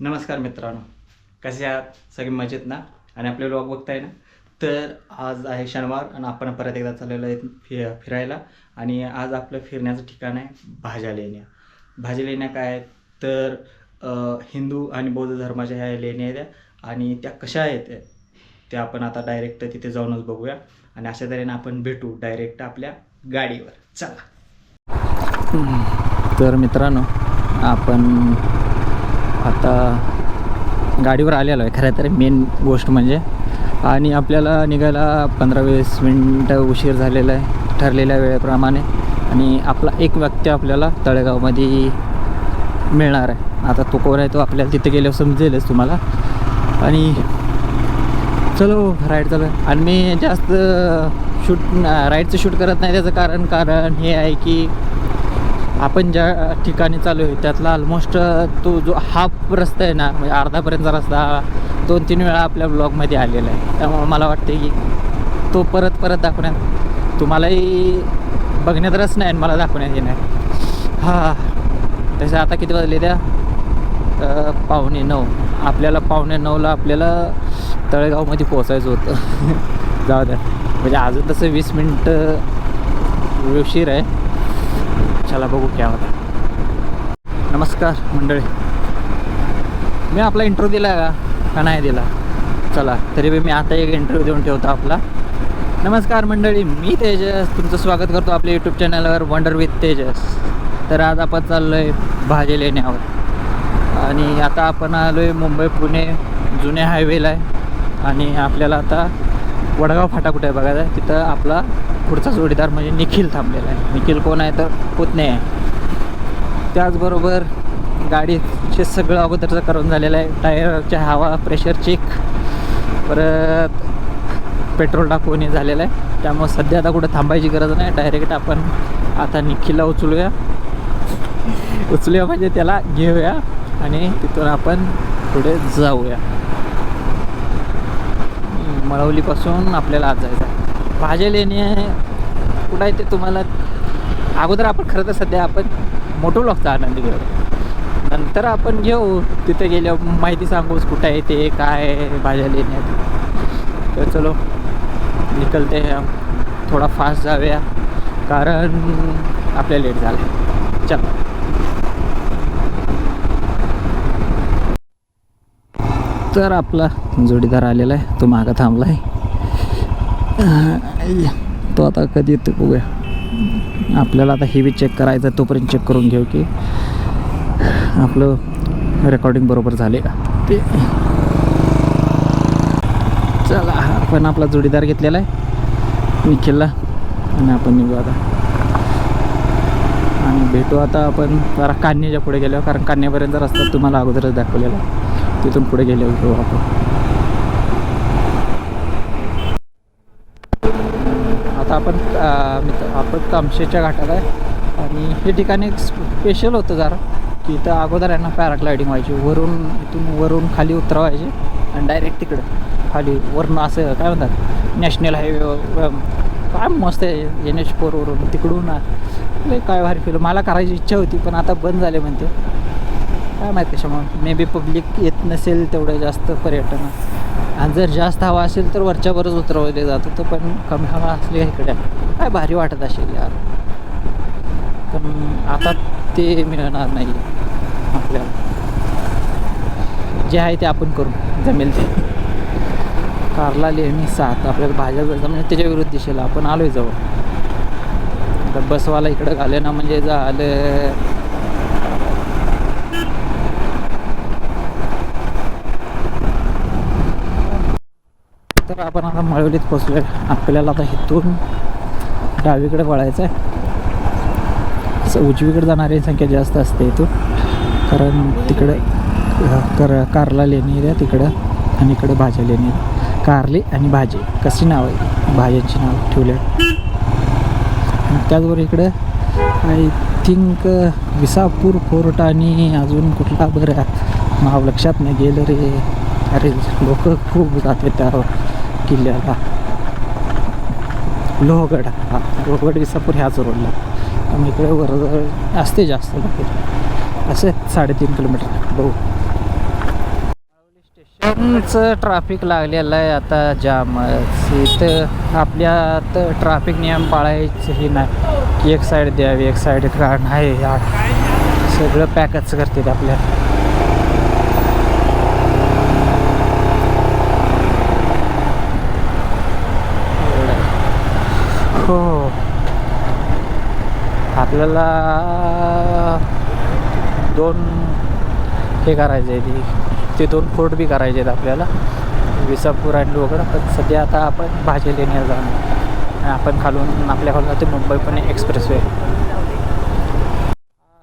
नमस्कार मित्रांनो. कसे आहात? सगळे मजेत ना? आणि आपले लोक बघताय ना? तर आज आहे शनिवार आणि आपण परत एकदा चाललेलं आहे फि फिरायला. आणि आज आपलं फिरण्याचं ठिकाण आहे भाज्या लेण्या भाज्या लेण्या काय आहेत? तर हिंदू आणि बौद्ध धर्माच्या ह्या लेण्या आहेत आणि त्या कशा आहेत? त्या आपण आता डायरेक्ट तिथे जाऊनच बघूया. आणि अशा तऱ्हेने आपण भेटू डायरेक्ट आपल्या गाडीवर. चला. तर मित्रांनो आपण आता गाडीवर आलेलो आहे खरं तर मेन गोष्ट म्हणजे. आणि आपल्याला निघायला पंधरा वीस मिनटं उशीर झालेला आहे ठरलेल्या वेळेप्रमाणे. आणि आपला एक व्यक्ती आपल्याला तळेगावमध्ये मिळणार आहे. आता तो कोण आहे तो आपल्याला तिथे गेल्यावर समजेलच तुम्हाला. आणि चलो राईड चालू आहे. आणि मी जास्त शूट राईडचं शूट करत नाही त्याचं कारण कारण हे आहे की आपण ज्या ठिकाणी चालू आहे त्यातला ऑलमोस्ट तो जो हाफ रस्ता आहे ना म्हणजे अर्धापर्यंतचा रस्ता दोन तीन वेळा आपल्या ब्लॉगमध्ये आलेला आहे. त्यामुळं मला वाटते की तो परत परत दाखवण्यात तुम्हालाही बघण्यात रस नाही आणि मला दाखवण्यात येणार हां तसं आता किती वाजले त्या? पावणे नऊ. आपल्याला पावणे नऊला आपल्याला तळेगावमध्ये पोचायचं होतं. जाऊ द्या. म्हणजे अजून तसं वीस मिनटं उशीर आहे. चला बघू क्या होता नमस्कार मंडळी. मी आपला इंटरव्ह्यू दिला का? का नाही दिला चला तरी बी मी आता एक इंटरव्ह्यू देऊन ठेवतो आपला. नमस्कार मंडळी मी तेजस. तुमचं स्वागत करतो आपल्या यूट्यूब चॅनलवर वंडर विथ तेजस. तर आज आपण चाललो आहे भाजी लेण्यावर. आणि आता आपण आलो आहे मुंबई पुणे जुन्या हायवेला आहे. आणि आपल्याला आता वडगाव फाटा कुठे आहे बघायचा आहे तिथं आपला पुढचा जोडीदार म्हणजे निखिल थांबलेला आहे. निखिल कोण आहे तर पुतणे आहे. त्याचबरोबर गाडीचे सगळं अगोदरचं करून झालेलं आहे. टायरच्या हवा प्रेशर चेक परत पेट्रोल टाकून हे झालेलं आहे. त्यामुळे सध्या आता कुठं थांबायची गरज नाही. डायरेक्ट आपण आता निखिलला उचलूया. उचलूया म्हणजे त्याला घेऊया आणि तिथून आपण पुढे जाऊया. मळवलीपासून आपल्याला आज जायचं आहे. भाज्या आहे. कुठं आहे ते तुम्हाला अगोदर आपण खरं तर सध्या आपण मोठो लागतो आनंद घेऊ. नंतर आपण घेऊ. तिथे गेल्यावर माहिती सांगूच कुठं आहे ते काय भाज्या लेण्यात तर चलो निकलते थोडा फास्ट जाऊया. कारण आपल्या लेट झालं. चल. तर आपला जोडीदार आलेला आहे. तो मागं थांबला आहे तो आता कधी येतो बघूया. आपल्याला आता हे बी चेक करायचं तोपर्यंत चेक करून घेऊ की आपलं रेकॉर्डिंग बरोबर झाले का? ते. चला आपण आपला जोडीदार घेतलेला आहे. निखिलला. आणि आपण निघू आता. आणि भेटू आता आपण जरा कान्याच्या पुढे गेलो कारण कान्यापर्यंत रस्ता तुम्हाला अगोदरच दाखवलेला तिथून पुढे गेल्यावर घेऊ आपण आता आपण मित्र आपण तामशेच्या घाटात आहे. आणि हे ठिकाण एक स्पेशल होतं जरा की इथं अगोदर यांना पॅराग्लायडिंग व्हायची. वरून इथून वरून खाली उतरवायचे आणि डायरेक्ट तिकडं खाली वरून असं काय म्हणतात नॅशनल हायवे काय मस्त आहे. एन एच फोरवरून तिकडून लय काय भारी फिल मला करायची इच्छा होती पण आता बंद झाले म्हणते. काय माहीत कशामुळे. मे बी पब्लिक येत नसेल तेवढं जास्त पर्यटन. आणि जर जास्त हवा असेल तर वरच्यावरच उतरवले जात होतं पण कमी हवा असली इकडे? काय भारी वाटत असेल यार. पण आता ते मिळणार नाही आपल्याला. जे आहे ते आपण करू जमेल ते. कारला लेणी सात आपल्याला भाज्या म्हणजे त्याच्या विरुद्ध दिशेला आपण आलोय जवळ. आता बसवाला इकडं घाले ना म्हणजे झालं तर आपण आता मळवलीत पोचलो आपल्याला आता इथून डावीकडे वळायचं आहे असं उजवीकडे जाणारी संख्या जास्त असते इथून. कारण तिकडे कर कारला लेणी द्या तिकडं आणि इकडे भाज्या लेणी कारली आणि भाजी. कशी नाव आहे? भाज्यांची नाव ठेवली त्याचबरोबर इकडं आय थिंक विसापूर फोर्ट आणि अजून कुठला बरं नाव लक्षात नाही गेलं रे. अरे लोक खूप जाते त्यावर. किल्ल्याला. लोहगड हा. लोहगड विसापूर ह्याच रोडला त्यामुळे इकडे वर असते जास्त लोक असे साडेतीन किलोमीटर. बघू. स्टेशनचं ट्रॅफिक लागलेलं आहे आता जामच. इथं आपल्यात ट्रॅफिक नियम पाळायचं हे नाही. की एक साईड द्यावी एक साईड कारण आहे. सगळं पॅकच करतील आपल्या आपल्याला एवढं. हो आपल्याला दोन हे करायचे आहे ती ते दोन फोर्ट बी करायचे आहेत आपल्याला. विसापूर आणि लोकड. पण सध्या आता आपण भाजी लेण्याला जाणार आपण खालून आपल्याकडून जाते. मुंबई पुणे एक्सप्रेस वे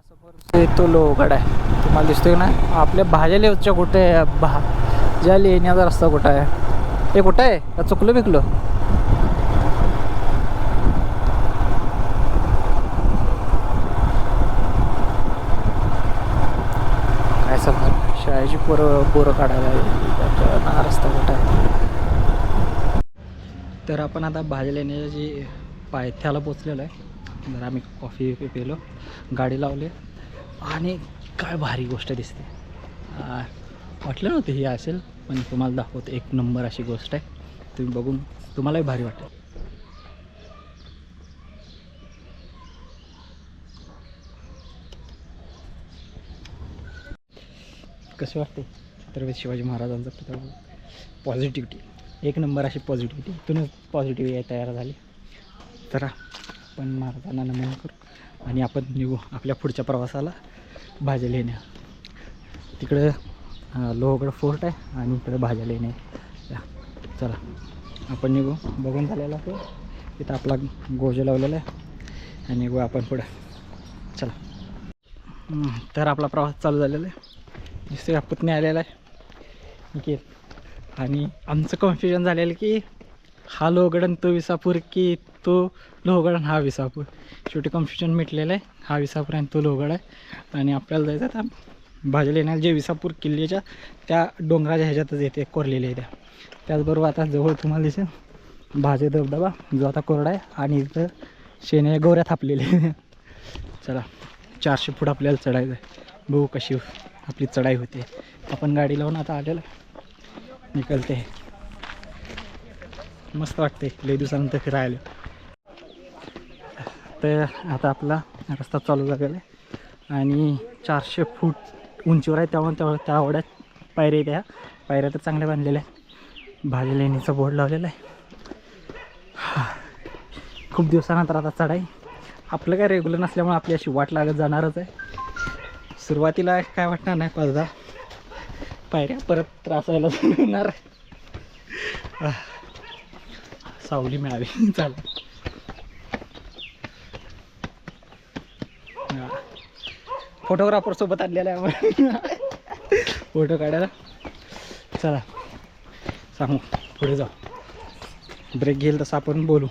समोर तो लोगड आहे. तुम्हाला दिसतोय ना? आपल्या भाज्या लेवच्या कुठे आहे? भाज्या लेण्याचा रस्ता कुठं आहे? ते कुठं आहे? का चुकलो बिकलो काय समजा शाळेची पोरं पोरं काढायला त्याच्या रस्ता कुठं आहे तर आपण आता भाजी जी पायथ्याला पोचलेलो आहे. जर आम्ही कॉफी पेलो गाडी लावली. आणि काय भारी गोष्ट दिसते. वाटलं नव्हतं ही असेल पण तुम्हाला दाखवतो. एक नंबर अशी गोष्ट आहे. तुम्ही बघून तुम्हालाही भारी वाटेल. कसे वाटते? छत्रपती शिवाजी महाराजांचा पुतळा पॉझिटिव्हिटी एक नंबर अशी पॉझिटिव्हिटी इथूनच पॉझिटिव्ह तयार झाली. तर आपण महाराजांना नमन करू. आणि आपण निघू आपल्या पुढच्या प्रवासाला भाज्या लेण्या तिकडं लोहगड फोर्ट आहे आणि इकडं भाज्या लेण्या चला. आपण निघू. बघून झालेला तो तिथं आपला गोज लावलेला आहे. आणि निघू आपण पुढं. चला. तर आपला प्रवास चालू झालेला आहे. दुसऱ्या पत्नी आलेला आहे. ठीक आहे आणि आमचं कन्फ्युजन झालेलं की हा लोहगड तो विसापूर की तो लोहगड आणि हा विसापूर? शेवटी कन्फ्युजन मिटलेलं आहे. हा विसापूर आणि तो लोहगड आहे. आणि आपल्याला जायचं आता भाजी लेण्याला जे विसापूर किल्ल्याच्या त्या डोंगराच्या ह्याच्यातच येते कोरलेल्या आहे त्या. त्याचबरोबर आता जवळ तुम्हाला दिसेल भाजे धबधबा जो आता कोरडा आहे आणि इथं शेण्या गोऱ्या थापलेल्या चला चारशे फूट आपल्याला चढायचं आहे. बघू कशी आपली चढाई होते. आपण गाडी लावून आता आलेलं. निकलते. मस्त वाटते. लई दिवसानंतर फिरायला तर आता आपला रस्ता चालू झालेला आहे. आणि चारशे फूट उंचीवर आहे. त्यामुळे त्या त्या आवड्यात पायऱ्या आहेत पायऱ्या तर चांगल्या बांधलेल्या आहेत. भाजी लेणीचा बोर्ड लावलेला आहे. खूप दिवसानंतर आता चढाई. आपलं काय रेग्युलर नसल्यामुळे आपली अशी वाट लागत जाणारच आहे. सुरुवातीला काय वाटणार नाही पाच दहा पायऱ्या परत त्रास व्हायला होणार. सावली मिळावी चालेल फोटोग्राफर सोबत आणलेला आहे फोटो काढायला. चला. सांगू. पुढे जाऊ. ब्रेक घेईल तसं आपण बोलू.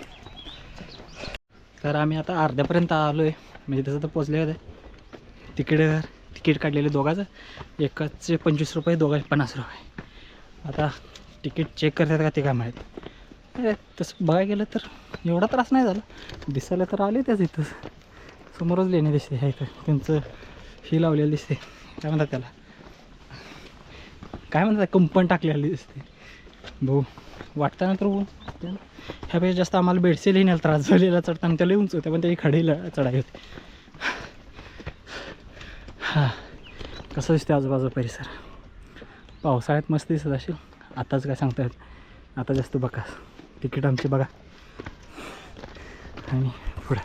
तर आम्ही आता अर्ध्यापर्यंत आलो आहे म्हणजे तसं तर पोचले होते तिकडे तिकीट काढलेलं दोघाचं. एकाचे पंचवीस रुपये दोघाचे पन्नास रुपये. आता तिकीट चेक करतात का ते काय माहीत. अरे तसं बघायला गेलं तर एवढा त्रास नाही झाला. दिसायला तर आले त्याच इथंच समोरच लेणे दिसते ह्या इथं त्यांचं ही लावलेलं दिसते. काय म्हणतात त्याला? काय म्हणतात? कंपन टाकलेली दिसते. भाऊ वाटताना तर ह्यापेक्षा जास्त आम्हाला बेडसेल येण्याला त्रास झालेला चढताना. त्याला उंच होते पण त्याची खडीला चढाई होती. हां. कसं दिसते आजूबाजू परिसर? पावसाळ्यात मस्त दिसत असेल. आताच काय सांगता येत आता जास्त बघा. तिकीट आमची बघा. आणि पुढं.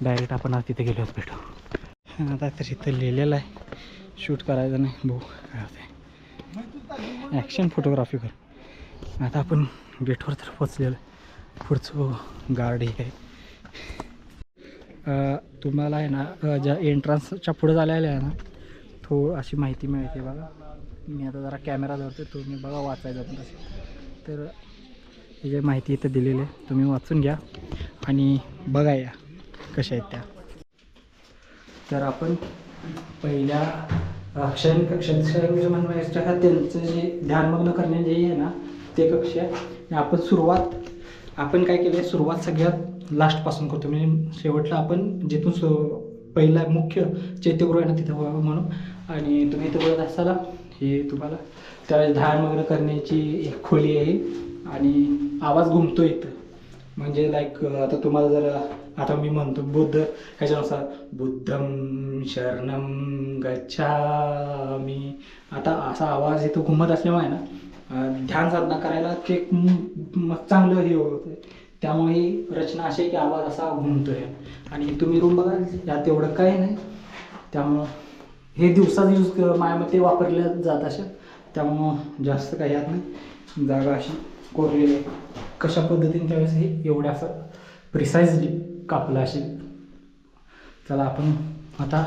डायरेक्ट आपण आज तिथे गेलो भेटू आता तर इथं लिहिलेलं आहे. शूट करायचं नाही. भाऊ काय होते ॲक्शन फोटोग्राफी कर. आता आपण गेटवर तर पोचलेलं पुढचं गार्ड हे आहे तुम्हाला आहे ना ज्या एंट्रन्सच्या पुढे झालेल्या आहे ना थो अशी माहिती मिळते बघा. मी आता जरा कॅमेरा धरतो तुम्ही बघा वाचायचं तसं. तर ही जे माहिती इथं दिलेली आहे तुम्ही वाचून घ्या आणि बघा या कशा आहेत त्या. तर आपण पहिल्या अ, क्षण क्षण का त्यांचं जे ध्यानमग्न करणे जे आहे ना ते कक्ष आहे. आपण सुरुवात आपण काय केलं आहे सुरुवात सगळ्यात लास्टपासून करतो. म्हणजे शेवटला आपण जिथून सु पहिला मुख्य चैत्यगृह आहे ना तिथं व्हावं म्हणून. आणि तुम्ही इथं बघत असाल हे तुम्हाला त्यावेळेस ध्यान वगैरे करण्याची एक खोली आहे. आणि आवाज घुमतो इथं. म्हणजे लाईक आता तुम्हाला जर आता मी म्हणतो बुद्ध ह्याच्यानुसार बुद्धम शरणम गच्छामी. आता असा आवाज इथं घुमत असल्यामुळे ना ध्यान साधना करायला ते एक चांगलं हे होतं त्यामुळे ही रचना अशी आहे की आवाज असा घुमतोय. आणि तुम्ही रूम बघा यात एवढं काही नाही. त्यामुळं हे दिवसात यूज मायामध्ये वापरल्या जात अशा त्यामुळं जास्त काही यात नाही. जागा अशी कोरलेली आहे. कशा पद्धतीने त्यावेळेस हे एवढ्या असं प्रिसाईजली कापलं असेल. चला आपण आता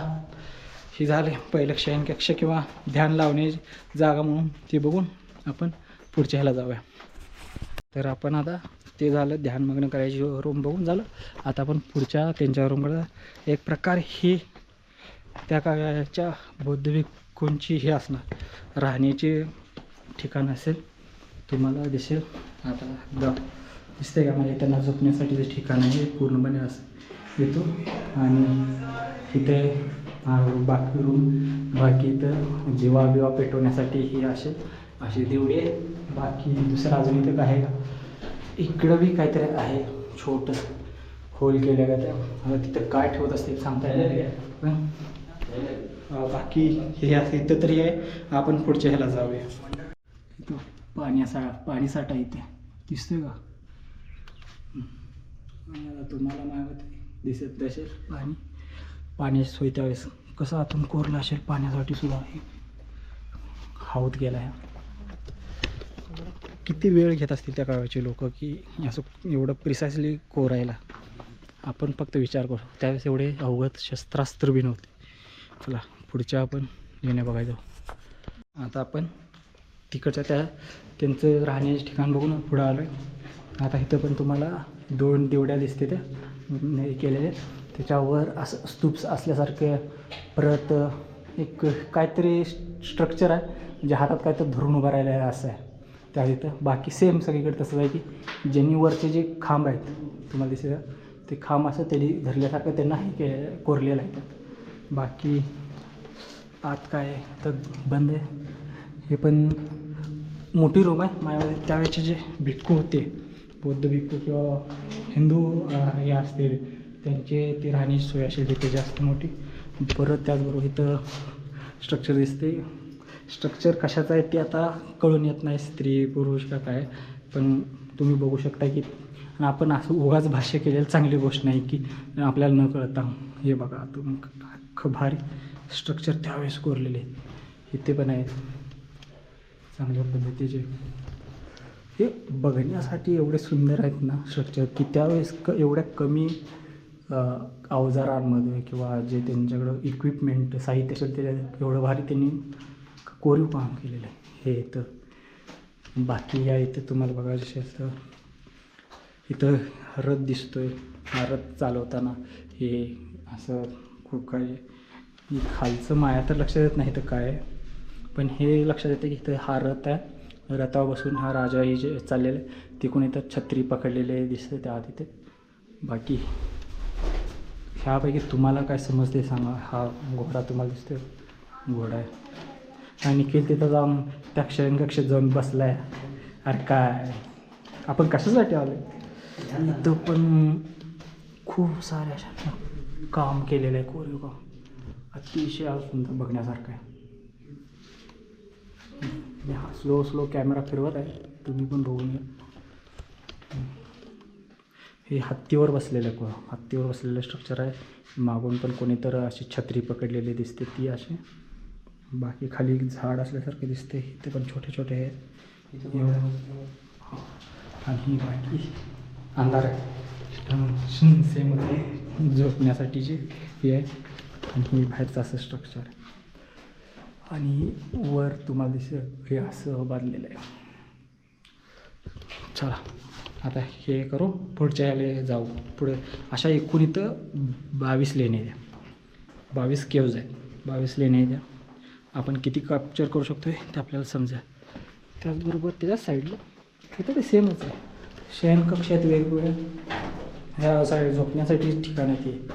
हे झाले. पहिलं शयनकक्ष किंवा ध्यान लावण्याची जागा म्हणून ते बघून आपण पुढच्या ह्याला जाऊया. तर आपण आता ते झालं ध्यानमग्न करायची रूम बघून झालं. आता आपण पुढच्या त्यांच्या रूमकडं एक प्रकार ही त्या काळाच्या बौद्ध कोणची हे असणार. राहण्याचे ठिकाण असेल तुम्हाला दिसेल. आता द दिसते का म्हणजे त्यांना झोपण्यासाठी जे ठिकाण आहे पूर्णपणे असं. येतो आणि इथे बाकी रूम बाकी इथं जीवा बिवा पेटवण्यासाठी ही असे असे देवडे बाकी दुसरं अजून इथं काय आहे का? इकडं बी काहीतरी आहे छोटं होल केल्या का त्या आता तिथं काय ठेवत असते सांगता येणार पण बाकी हे असं इथं तरी आहे आपण पुढच्या ह्याला जाऊया. इथं पाणी असा पाणी साठा इथे. दिसतोय का? तुम्हाला मागत दिसत असेल पाणी. पाण्याची सोय त्यावेळेस कसं आतून कोरलं असेल पाण्यासाठी सुद्धा. हे हावत गेला आहे किती वेळ घेत असतील त्या काळाचे लोक की असं एवढं प्रिसाइसली कोरायला? आपण फक्त विचार करू. त्यावेळेस एवढे अवगत शस्त्रास्त्र बी नव्हते. चला पुढच्या आपण लेण्या बघायचो. आता आपण तिकडच्या त्या त्यांचं राहण्याचे ठिकाण बघून पुढं आलो आहे आता इथं पण तुम्हाला दोन देवड्या दिसते त्या. हे केलेले. त्याच्यावर असं स्तूप्स असल्यासारखे परत एक काहीतरी स्ट्रक्चर आहे. म्हणजे हातात काहीतरी धरून उभं राहिलेलं आहे असं आहे. त्या इथं बाकी सेम सगळीकडे तसंच आहे की ज्यांनी वरचे जे खांब आहेत तुम्हाला दिसेल ते खांब असं त्यांनी धरल्यासारखं त्यांना हे के कोरलेलं आहे. बाकी आत काय तर बंद आहे. हे पण मोठी रूम आहे. माझ्या त्यावेळेचे जे भिक्खू होते बौद्ध भिक्खू किंवा हिंदू हे असतील त्यांचे ते राहण्याची सोय असेल तिथे जास्त मोठी. परत त्याचबरोबर इथं स्ट्रक्चर दिसते स्ट्रक्चर कशाचं आहे ते आता कळून येत नाही स्त्री पुरुष का काय. पण तुम्ही बघू शकता की आपण असं उगाच भाष्य केलेलं चांगली गोष्ट नाही की आपल्याला न कळता. हे बघा तुम अख्खं भारी स्ट्रक्चर त्यावेळेस कोरलेले इथे पण आहेत. चांगल्या पद्धतीचे. हे बघण्यासाठी एवढे सुंदर आहेत ना स्ट्रक्चर की त्यावेळेस क एवढ्या कमी अवजारांमध्ये किंवा जे त्यांच्याकडं इक्विपमेंट साहित्य असेल ते एवढं भारी त्यांनी कोरीव काम केलेलं आहे. हे इथं. बाकी या इथं तुम्हाला बघायचं असतं इथं रथ दिसतोय. हा रथ चालवताना हे असं खूप काही खालचं माया तर लक्षात येत नाही तर काय पण हे लक्षात येतं की इथं हा रथ आहे. रथावर बसून हा राजा हे जे चाललेला आहे तिकडून इथं छत्री पकडलेले दिसते त्या तिथे बाकी ह्यापैकी तुम्हाला काय समजते सांगा. हा घोडा तुम्हाला दिसतोय. घोडा आहे. आणि की तिथं जाऊन त्या क्षयंकक्षेत जाऊन बसलाय. अरे काय? आपण कशासाठी आलो तो पण खूप सारे अशा काम केलेलं आहे कोरीव काम अतिशय सुंदर बघण्यासारखं आहे. हा स्लो स्लो कॅमेरा फिरवत आहे. तुम्ही पण बघून घ्या. हे हत्तीवर बसलेलं आहे को- हत्तीवर बसलेलं स्ट्रक्चर आहे. मागून पण कोणी तर अशी छत्री पकडलेली दिसते ती अशी. बाकी खाली एक झाड असल्यासारखे दिसते. इथे पण छोटे छोटे आहेत. आणि बाकी अंधार आहे. सेम झोपण्यासाठीची हे आहे. आणि बाहेरचं असं स्ट्रक्चर आणि वर तुम्हाला दिसेल हे असं बांधलेलं आहे. चला आता हे करू. पुढच्या याला जाऊ. पुढे अशा एकूण इथं बावीस लेण्या द्या. बावीस केव्ज आहेत. बावीस लेण्या द्या. आपण किती कॅप्चर करू शकतो ते आपल्याला समजा त्याचबरोबर त्याच्या साईडला तिथं ते सेमच आहे. शयनकक्ष आहेत वेगवेगळ्या ह्या साईड झोपण्यासाठी ठिकाण आहे ते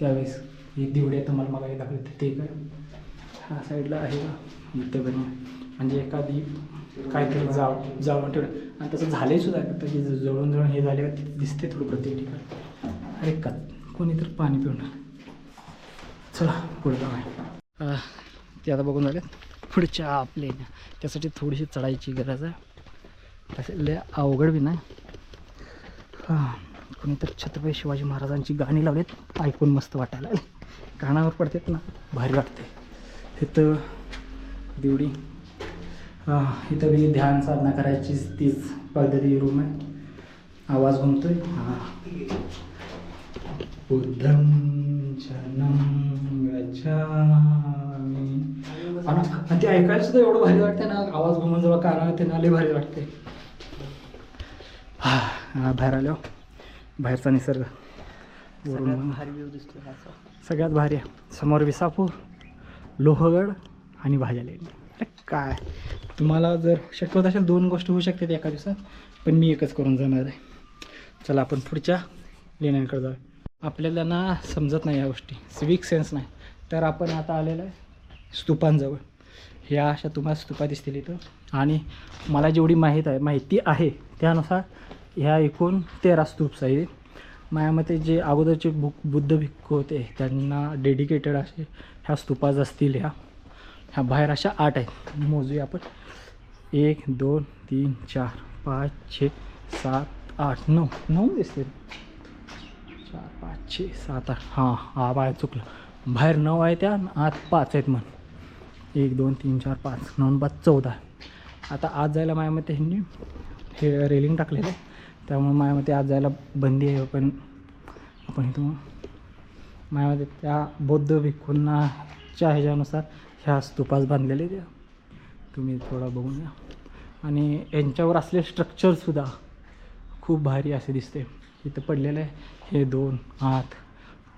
त्यावेळेस हे दिवडे तुम्हाला मला दाखवले ते काय? ह्या साईडला आहे का इथं पण आहे. म्हणजे एखादी काहीतरी जाळ जाळून ठेवलं आणि तसं झालंही सुद्धा तर की जळून जळून हे झाले दिसते थोडं प्रत्येक ठिकाणी. अरे का कोणीतरी पाणी पिऊन आलं. चला पुढे जाऊया. ते आता बघून झाले पुढच्या आपले त्यासाठी थोडीशी चढायची गरज आहे. तसे लय अवघड बी नाही. हां कोणीतरी छत्रपती शिवाजी महाराजांची गाणी लावलीत ऐकून मस्त वाटायला कानावर पडतात ना भारी वाटते. इथं देवडी हां इथं बी ध्यान साधना करायचीच तीच पद्धती रूम आहे. आवाज घुमतोय. हां. बुद्धम जनम गच्छामि आणि ते ऐकायला सुद्धा एवढं भारी वाटते ना आवाज घुमून जेव्हा कानावर येते ना लय भारी वाटते हा हा, बाहेर आलो. बाहेरचा निसर्ग. वरून भारी व्ह्यू दिसतो सगळ्यात भारी आहे. समोर विसापूर लोहगड आणि भाज्या लेणी अरे काय? तुम्हाला जर शक्य होत असेल दोन गोष्टी होऊ शकतात एका दिवसात पण मी एकच करून जाणार आहे. चला आपण पुढच्या लेण्यांकडे जाऊ आपल्याला ना समजत नाही या गोष्टी. सिविक सेन्स नाही. तर आपण आता आलेलं आहे. स्तूपांजवळ. ह्या अशा तुम्हाला स्तूपा दिसतील इथं. आणि मला जेवढी माहीत आहे माहिती आहे त्यानुसार ह्या एकूण तेरा स्तूप्स आहेत. माझ्या मते जे अगोदरचे बु बुद्ध भिक्खू होते त्यांना डेडिकेटेड असे ह्या स्तूपाज असतील ह्या. ह्या बाहेर अशा आठ आहेत. मोजूया आपण. एक दोन तीन चार पाच छे सात आठ नऊ. नऊ दिसतील. चार पाच छे सात आठ. हां हा बाहेर चुकलं. बाहेर नऊ आहे त्या आत पाच आहेत म्हण. एक दोन तीन चार पाच नऊ पाच चौदा. आता आज जायला माझ्या मते ह्यांनी हे रेलिंग टाकलेलं आहे. त्यामुळे माझ्या मते आज जायला बंदी आहे पण आपण इथून माझ्या मते त्या बौद्ध भिक्खूंनाच्या ह्याच्यानुसार ह्या स्तूपास बांधलेले त्या तुम्ही थोडा बघून घ्या. आणि यांच्यावर असले स्ट्रक्चरसुद्धा खूप भारी असे दिसते. इथं पडलेलं आहे. हे दोन आत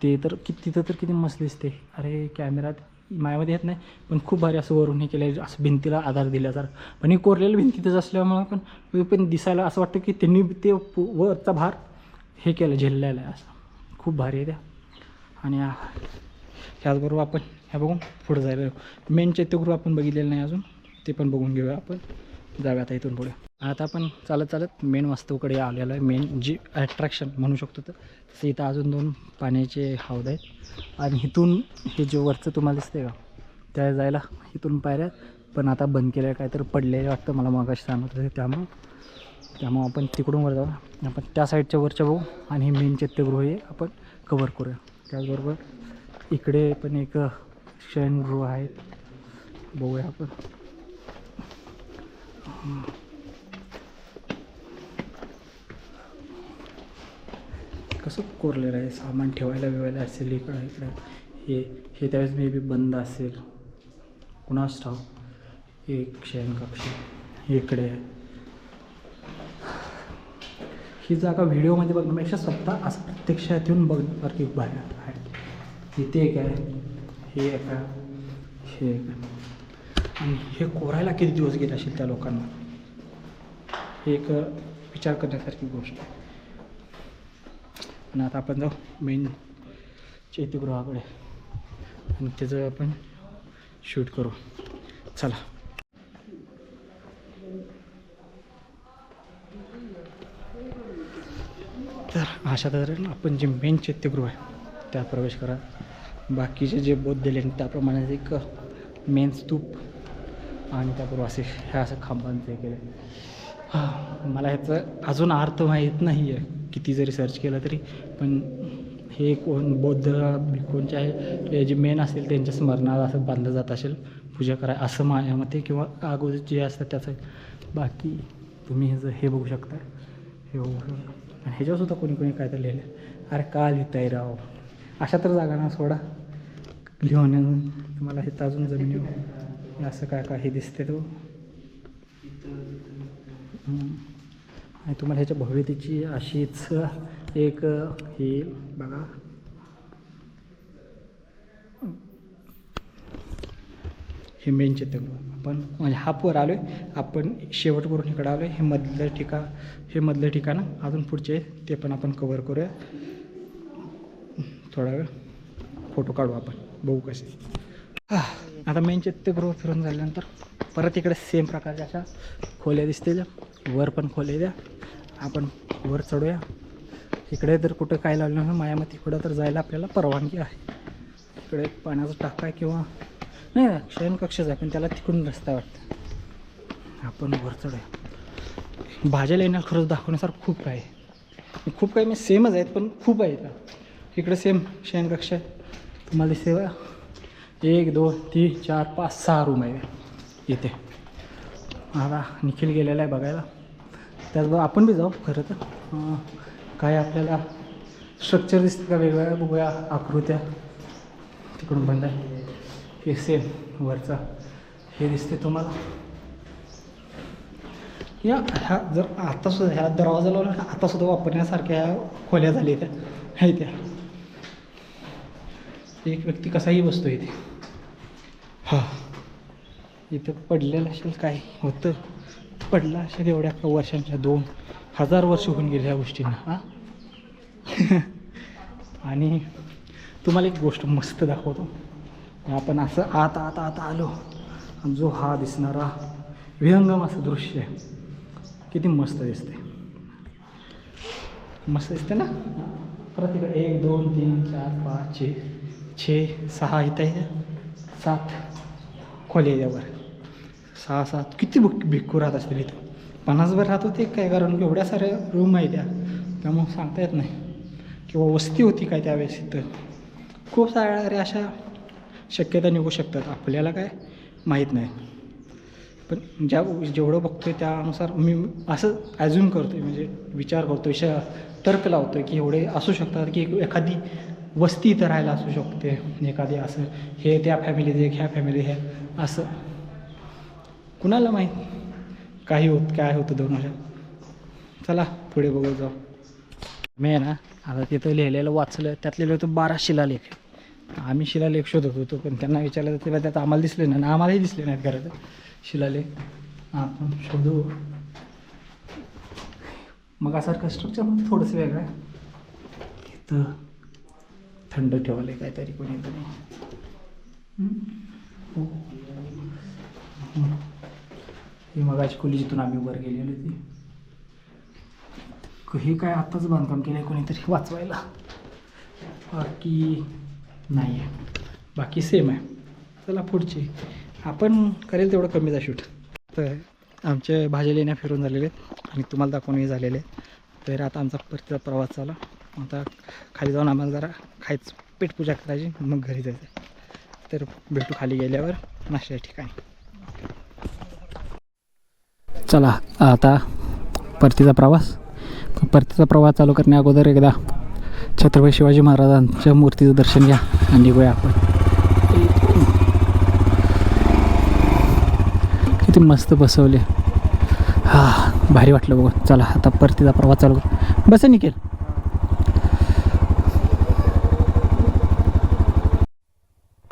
ते तर किती तिथं तर किती मस्त दिसते. अरे कॅमेरात मायामध्ये येत नाही. पण खूप भारी असं वरून हे केलं आहे असं भिंतीला आधार दिल्यासारखं पण हे कोरलेलं भिंतीतच असल्यामुळं पण पण दिसायला असं वाटतं की त्यांनी ते पु- वरचा भार हे केलं झेललेलं आहे असं. खूप भारी आहे त्या. आणि त्याचबरोबर ह्याचबरोबर आपण ह्या बघून पुढं जायला मेन चैत्यगृह आपण बघितलेलं नाही अजून. ते पण बघून घेऊया आपण. जाऊया आता इथून पुढे. आता आपण चालत चालत मेन वास्तूकडे आलेलो आहे. मेन जी अट्रॅक्शन म्हणू शकतो तर. तसं इथं अजून दोन पाण्याचे हौद आहेत. आणि इथून हे जे वरचं तुम्हाला दिसते का? त्या जायला इथून पायऱ्या पण आता बंद केलं काय तर पडलेलं वाटतं. मला मागाशी सांगत होते त्यामुळं. त्यामुळं आपण तिकडून वर जाऊ आपण त्या साईडच्या वरच्या बघू. आणि हे मेन चैत्यगृह हे आपण कवर करूया. त्याचबरोबर इकडे पण एक शयनगृह आहे. बघूया आपण. कसं कोरलेलं आहे? सामान ठेवायला बिवायला असेल इकडं इकडं. हे हे त्यावेळेस मे बी बंद असेल. कुणास ठाव एक शयनकक्ष इकडे. आहे ही जागा व्हिडिओमध्ये बघण्यापेक्षा स्वतः असं प्रत्यक्षात येऊन बघण्यासारखी बाहेर आहे. इथे एक आहे. हे एक आहे. हे एक आहे. आणि हे कोरायला किती दिवस गेले असेल त्या लोकांना? हे एक विचार करण्यासारखी गोष्ट आहे. आणि आता आपण जाऊ मेन चैत्यगृहाकडे. आणि त्याचं आपण शूट करू. चला. तर अशा तऱ्हेनं आपण जे मेन चैत्यगृह आहे त्यात प्रवेश करा. बाकीचे जे बौद्ध दिले त्याप्रमाणे एक मेन स्तूप आणि त्याबरोबर असे ह्या असं खांबांचे केले. हां मला ह्याचं अजून अर्थ माहीत नाही आहे किती जरी सर्च केलं तरी. पण हे कोण बौद्ध कोणच्या आहे हे जे मेन असेल त्यांच्या स्मरणात असं बांधलं जात असेल. पूजा कराय असं माझ्या मते किंवा अगोदर जे असतात त्याचं बाकी तुम्ही ह्याचं जर हे बघू शकता. हे बघू शकता. आणि ह्याच्यावरसुद्धा कोणी कोणी काय तर लिहिलं आहे. अरे का लिहिताय राव अशा तर जागा ना सोडा. लिहून तुम्हाला हे अजून जमिनीवर. असं काय काय हे दिसते तो? आणि तुम्हाला ह्याच्या भव्यतेची अशीच एक ही बघा. हे मेन चित्र आपण म्हणजे हा वर आलो आहे आपण शेवट करून इकडं आलो आहे हे मधलं ठिकाण हे मधलं ठिकाण. अजून पुढचे ते पण आपण कवर करूया. थोडा वेळ. फोटो काढू आपण. बघू कसे. हां आता मेन चैत्यगृह फिरून झाल्यानंतर परत इकडे सेम प्रकारच्या अशा खोल्या दिसतील. त्या वर पण खोल्या द्या. आपण वर चढूया. इकडे जर कुठं काय लावलं ना मायामत तिकडं तर जायला आपल्याला परवानगी आहे. इकडे पाण्याचा टाका आहे किंवा नाही शयनकक्षच आहे पण त्याला तिकडून रस्ता वाटतं. आपण वर चढूया. भाज्या लेण्या खरंच दाखवण्यासारखं खूप काय आहे. खूप काही मी सेमच आहेत पण खूप आहेत. इकडे सेम शयनकक्ष आहे. तुम्हाला दिसते एक दोन तीन चार पाच सहा रूम आहे. इथे. आता निखिल गेलेला आहे बघायला. त्याचबरोबर आपण बी जाऊ खरं तर. काय आपल्याला स्ट्रक्चर दिसते का वेगवेगळ्या बघूया. आकृत्या. तिकडून बंद आहे. हे सेम वरचा. हे दिसते तुम्हाला. या ह्या जर आता सुद्धा ह्या दरवाजा लावला ना आता सुद्धा वापरण्यासारख्या ह्या खोल्या झाल्या त्या आहे त्या. एक व्यक्ती कसाही बसतो इथे. हा. इथं पडलेलं असेल काय होतं? पडलं असेल एवढ्या वर्षांच्या दोन हजार वर्ष होऊन गेले ह्या गोष्टींना हां? आणि तुम्हाला एक गोष्ट मस्त दाखवतो. आपण असं आत आत आत आलो. जो हा दिसणारा विहंगम असं दृश्य आहे किती मस्त दिसते मस्त दिसते ना? परत इकडे एक दोन तीन चार पाच छे छे सहा इथं आहे. सात. कॉलेजवर सहा सहा सात किती बुक भिक्खू राहत असतील इथं? पन्नासभर राहत होते काय? कारण एवढ्या साऱ्या रूम आहे त्या त्यामुळं सांगता येत नाही. किंवा वस्ती होती काय त्यावेळेस इथं? खूप साऱ्या अशा शक्यता निघू शकतात. आपल्याला काय? माहीत नाही. पण ज्या जेवढं बघतोय त्यानुसार मी असं अजून करतो आहे म्हणजे विचार करतो श तर्क लावतो आहे की एवढे असू शकतात की एखादी वस्ती इथं राहायला असू शकते एखादी असं हे त्या फॅमिलीत एक ह्या फॅमिली हे असं. कुणाला माहीत? काही होत काय होतं दोन वर्षात? चला पुढे बघत जाऊ. मी आहे ना आता तिथं लिहिलेलं वाचलं त्यातले होतं बारा शिलालेख. आम्ही शिलालेख शोधत होतो पण त्यांना विचारलं तर तेव्हा त्यात आम्हाला दिसले नाही आणि आम्हालाही दिसले नाहीत खरं तर. शिलालेख. आपण शोधू. मग सारखं स्ट्रक्चर थोडंसं वेगळं आहे. थंड ठेवायला आहे काहीतरी कोणीतरी हो. हम्म. ही. मगाची खोली जिथून आम्ही वर गेलेली होती हे काय आत्ताच बांधकाम केलं आहे कोणीतरी वाचवायला. बाकी नाही आहे बाकी सेम आहे. चला पुढची. आपण करेल तेवढं कमीचा शूट तर आमचे भाज्या लेण्या फिरून झालेले आहेत आणि तुम्हाला दाखवूनही झालेले आहेत. तर आता आमचा परतीचा प्रवास झाला आता खाली जाऊन आम्हाला जरा खायचं पेटपूजा करायची मग घरी जायचं. तर भेटू खाली गेल्यावर नाश्त्याच्या ठिकाणी. चला आता परतीचा प्रवास. परतीचा प्रवास चालू करण्या अगोदर एकदा छत्रपती शिवाजी महाराजांच्या मूर्तीचं दर्शन घ्या आणि निघूया आपण. किती मस्त बसवले. हा भारी वाटलं बघून. चला आता परतीचा प्रवास चालू करू. बस निकेल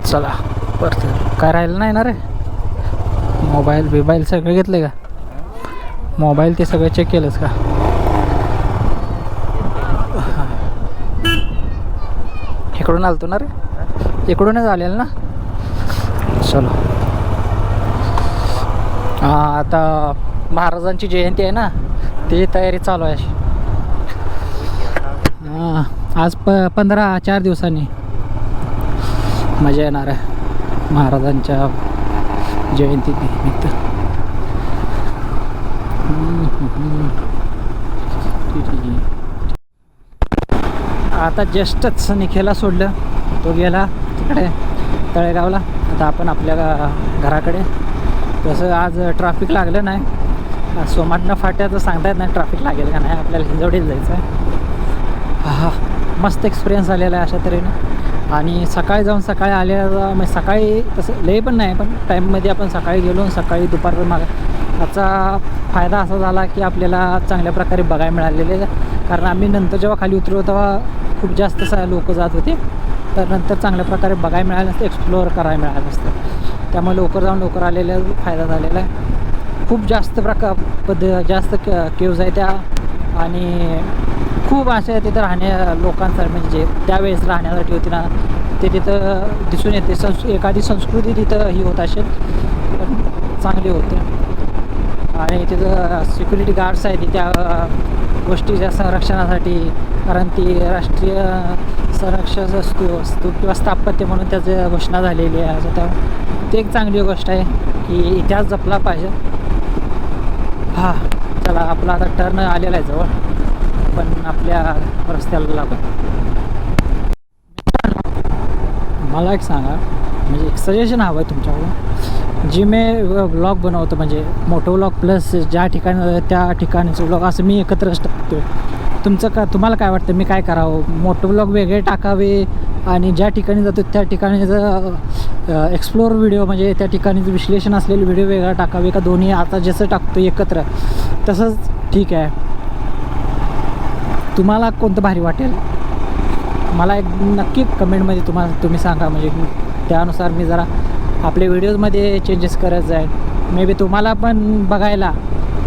चला परत काय राहिलं नाही ना रे? मोबाईल बिबाईल सगळं घेतलं का? मोबाईल ते सगळं चेक केलंस का? इकडून आलतो ना रे? इकडूनच आलेल ना? चलो. हां आता महाराजांची जयंती आहे ना? ती तयारी चालू आहे अशी. हां आज प पंधरा चार दिवसांनी. मजा येणार आहे. महाराजांच्या जयंती निमित्त. ठीक आता जस्टच निखेला सोडलं. तो गेला तिकडे तळेगावला. आता आपण आपल्या घराकडे. तसं आज ट्रॅफिक लागलं नाही. सोमाटनं फाट्याचं सांगता येत नाही ट्रॅफिक लागेल का नाही. आपल्याला हिंजवडीत जायचं आहे हा मस्त एक्सपिरियन्स आलेला आहे अशा तऱ्हेनं. आणि सकाळी जाऊन सकाळी आल्याला म्हणजे सकाळी तसं लय पण नाही पण टाईममध्ये आपण सकाळी गेलो आणि सकाळी दुपार माग त्याचा फायदा असा झाला की आपल्याला चांगल्या प्रकारे बघायला मिळालेले कारण आम्ही नंतर जेव्हा खाली उतरलो तेव्हा खूप जास्त सा लोक जात होते. तर नंतर चांगल्या प्रकारे बघायला मिळालं नसतं एक्सप्लोअर करायला मिळालं नसतं. त्यामुळे लवकर जाऊन लवकर आलेला फायदा झालेला आहे. खूप जास्त प्रकार पद्ध जास्त क केव्ज आहे त्या. आणि खूप असे तिथं राहण्या लोकांसाठी म्हणजे जे त्यावेळेस राहण्यासाठी होती ना ते तिथं दिसून येते. संस् एखादी संस्कृती तिथं ही होत असेल पण चांगली होते. आणि तिथं सिक्युरिटी गार्ड्स आहेत त्या गोष्टीच्या संरक्षणासाठी कारण ती राष्ट्रीय संरक्षण वस्तू वस्तू किंवा स्थापत्य म्हणून त्याचं घोषणा झालेली आहे. असं त्या ते एक चांगली गोष्ट आहे की इतिहास जपला पाहिजे. हां चला आपला आता टर्न आलेला आहे जवळ. पण आपल्या रस्त्याला लागून मला एक सांगा म्हणजे एक सजेशन हवं आहे तुमच्याकडून. जी मी ब्लॉग बनवतो म्हणजे मोठं ब्लॉग प्लस ज्या ठिकाणी त्या ठिकाणीचं ब्लॉग असं मी एकत्रच टाकतो तुमचं का तुम्हाला काय वाटतं? मी काय करावं? मोठं ब्लॉग वेगळे टाकावे आणि ज्या ठिकाणी जातो त्या ठिकाणी जर एक्सप्लोअर व्हिडिओ म्हणजे त्या ठिकाणीचं विश्लेषण असलेले व्हिडिओ वेगळा टाकावे का? दोन्ही आता जसं टाकतो एकत्र. तसंच ठीक आहे. तुम्हाला कोणतं भारी वाटेल? मला एक नक्की कमेंटमध्ये तुम्हाला तुम्ही सांगा. म्हणजे त्यानुसार मी जरा आपल्या व्हिडिओजमध्ये चेंजेस करत जाईल मे बी तुम्हाला पण बघायला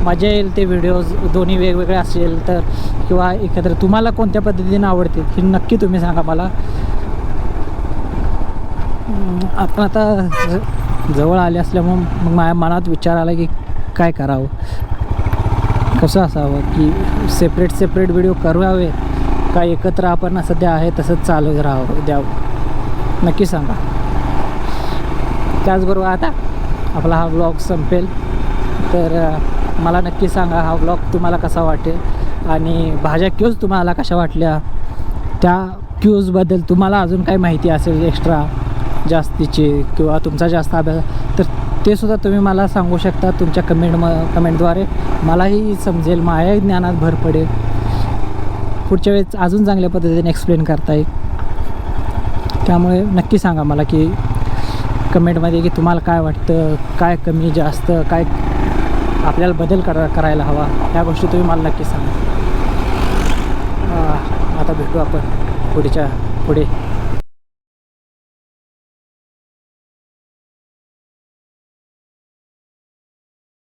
मजा येईल ते व्हिडिओज. दोन्ही वेगवेगळे असेल तर किंवा एकत्र तुम्हाला कोणत्या पद्धतीने आवडतील हे नक्की तुम्ही सांगा मला. आपण आता जवळ आले असल्यामुळं मग माझ्या मनात विचार आला की काय करावं? कसं असावं की सेपरेट सेपरेट व्हिडिओ करावे? का एकत्र आपण सध्या आहे तसंच चालू राहावं द्यावं? नक्की सांगा. त्याचबरोबर आता आपला हा ब्लॉग संपेल. तर मला नक्की सांगा हा ब्लॉग तुम्हाला कसा वाटेल? आणि भाज्या क्यूज तुम्हाला कशा वाटल्या? त्या क्यूजबद्दल तुम्हाला अजून काही माहिती असेल एक्स्ट्रा जास्तीची किंवा तुमचा जास्त अभ्यास ते सुद्धा तुम्ही मला सांगू शकता तुमच्या कमेंट म कमेंटद्वारे मलाही समजेल माझ्या ज्ञानात भर पडेल. पुढच्या वेळेस अजून चांगल्या पद्धतीने एक्सप्लेन करता येईल. त्यामुळे नक्की सांगा मला की कमेंटमध्ये की तुम्हाला काय वाटतं काय कमी जास्त काय आपल्याला बदल करा करायला हवा ह्या गोष्टी तुम्ही मला नक्की सांगा. आता भेटू आपण पुढच्या पुढे.